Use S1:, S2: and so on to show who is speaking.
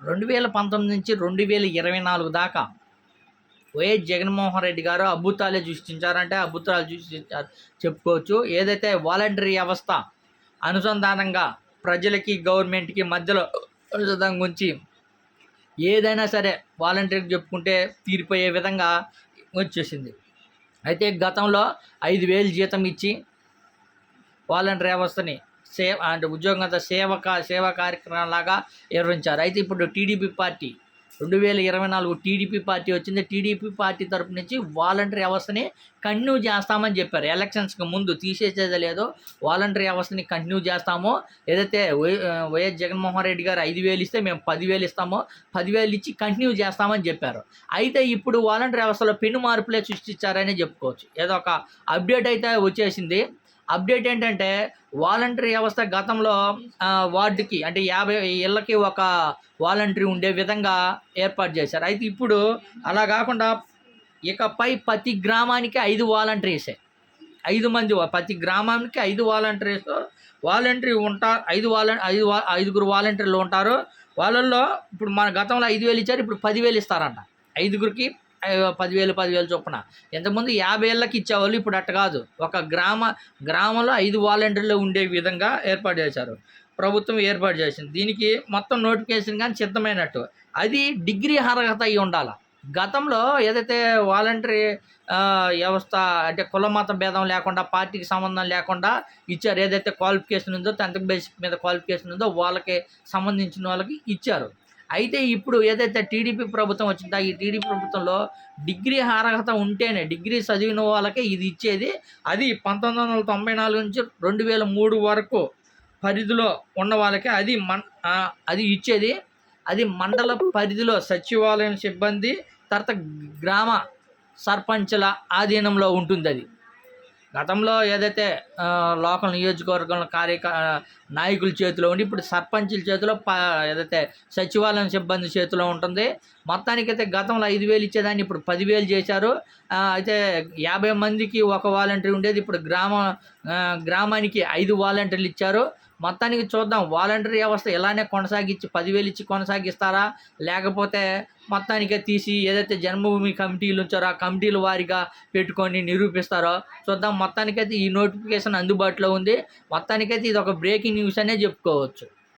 S1: రెండు వేల పంతొమ్మిది నుంచి రెండు వేల ఇరవై నాలుగు దాకా వైఎస్ జగన్మోహన్ రెడ్డి గారు అద్భుతాలే సృష్టించారంటే అద్భుతాలు సృష్టించారు చెప్పుకోవచ్చు. ఏదైతే వాలంటరీ వ్యవస్థ అనుసంధానంగా ప్రజలకి గవర్నమెంట్కి మధ్యలో అనుసంధానం గురించి ఏదైనా సరే వాలంటీర్కి చెప్పుకుంటే తీరిపోయే విధంగా వచ్చేసింది. అయితే గతంలో ఐదు వేలు జీతం ఇచ్చి వాలంటీర్ వ్యవస్థని సేవ అంటే ఉద్యోగంతో సేవక సేవా కార్యక్రమం లాగా నిర్వహించారు. అయితే ఇప్పుడు టీడీపీ పార్టీ రెండు వేల ఇరవై నాలుగు టీడీపీ పార్టీ వచ్చింది. టీడీపీ పార్టీ తరపు నుంచి వాలంటరీ వ్యవస్థని కంటిన్యూ చేస్తామని చెప్పారు. ఎలక్షన్స్కి ముందు తీసేసేది లేదో. వాలంటరీ వ్యవస్థని కంటిన్యూ చేస్తామో. ఏదైతే వై- వైఎస్ జగన్మోహన్ రెడ్డి గారు ఐదు వేలు ఇస్తే మేము పదివేలు ఇస్తామో. పదివేలు ఇచ్చి కంటిన్యూ చేస్తామని చెప్పారు. అయితే ఇప్పుడు వాలంటరీ వ్యవస్థలో పెను మార్పులే సృష్టించారనే చెప్పుకోవచ్చు. ఏదో ఒక అప్డేట్ అయితే వచ్చేసింది. అప్డేట్ ఏంటంటే వాలంటరీ వ్యవస్థ గతంలో వార్డుకి అంటే యాభై ఇళ్ళకి ఒక వాలంటరీ ఉండే విధంగా ఏర్పాటు చేశారు. అయితే ఇప్పుడు అలా కాకుండా ఇకపై ప్రతి గ్రామానికి ఐదు వాలంటీర్సే. ఐదు మంది ప్రతి గ్రామానికి ఐదు వాలంటీర్స్ వాలంటరీ ఉంటారు ఐదు వాలంట ఐదు వా ఐదుగురు వాలంటీర్లు ఉంటారు. వాళ్ళల్లో ఇప్పుడు మన గతంలో ఐదు వేలు ఇచ్చారు ఇప్పుడు పదివేలు ఇస్తారంట. ఐదుగురికి పదివేలు పదివేలు చొప్పున. ఇంతకుముందు యాభై ఏళ్ళకి ఇచ్చేవాళ్ళు ఇప్పుడు అట్ట కాదు. ఒక గ్రామ గ్రామంలో ఐదు వాలంటీర్లు ఉండే విధంగా ఏర్పాటు చేశారు. ప్రభుత్వం ఏర్పాటు చేసింది. దీనికి మొత్తం నోటిఫికేషన్ కానీ సిద్ధమైనట్టు. అది డిగ్రీ అర్హత అయి ఉండాలి. గతంలో ఏదైతే వాలంటరీ వ్యవస్థ అంటే కుల మత భేదం లేకుండా పార్టీకి సంబంధం లేకుండా ఇచ్చారు. ఏదైతే క్వాలిఫికేషన్ ఉందో టెన్త్ బేసిక్ మీద క్వాలిఫికేషన్ ఉందో వాళ్ళకి సంబంధించిన వాళ్ళకి ఇచ్చారు. అయితే ఇప్పుడు ఏదైతే టీడీపీ ప్రభుత్వం వచ్చిందో ఈ టీడీపీ ప్రభుత్వంలో డిగ్రీ అర్హత ఉంటేనే డిగ్రీ చదివిన వాళ్ళకే ఇది ఇచ్చేది. అది పంతొమ్మిది వందల తొంభై నాలుగు నుంచి రెండు వేల మూడు వరకు పరిధిలో ఉన్న వాళ్ళకి అది మన్ అది ఇచ్చేది. అది మండల పరిధిలో సచివాలయం సిబ్బంది తర్వాత గ్రామ సర్పంచ్ల ఆధీనంలో ఉంటుంది అది గతంలో ఏదైతే లోకల్ నియోజకవర్గంలో కార్యక నాయకుల చేతిలో ఉండి ఇప్పుడు సర్పంచుల చేతిలో ప ఏదైతే సచివాలయం సిబ్బంది చేతిలో ఉంటుంది. మొత్తానికైతే గతంలో ఐదు వేలు ఇచ్చేదాన్ని ఇప్పుడు పదివేలు చేశారు. అయితే యాభై మందికి ఒక వాలంటీర్ ఉండేది. ఇప్పుడు గ్రామ గ్రామానికి ఐదు వాలంటీర్లు ఇచ్చారు. మొత్తానికి చూద్దాం. వాలంటరీ వ్యవస్థ ఇలానే కొనసాగించి పదివేలు ఇచ్చి కొనసాగిస్తారా? లేకపోతే మొత్తానికే తీసి ఏదైతే జన్మభూమి కమిటీలు ఉంచారో ఆ కమిటీల వారిగా పెట్టుకొని నిరూపిస్తారో? చూద్దాం. మొత్తానికైతే ఈ నోటిఫికేషన్ అందుబాటులో ఉంది. మొత్తానికైతే ఇది ఒక బ్రేకింగ్ న్యూస్ అనే చెప్పుకోవచ్చు.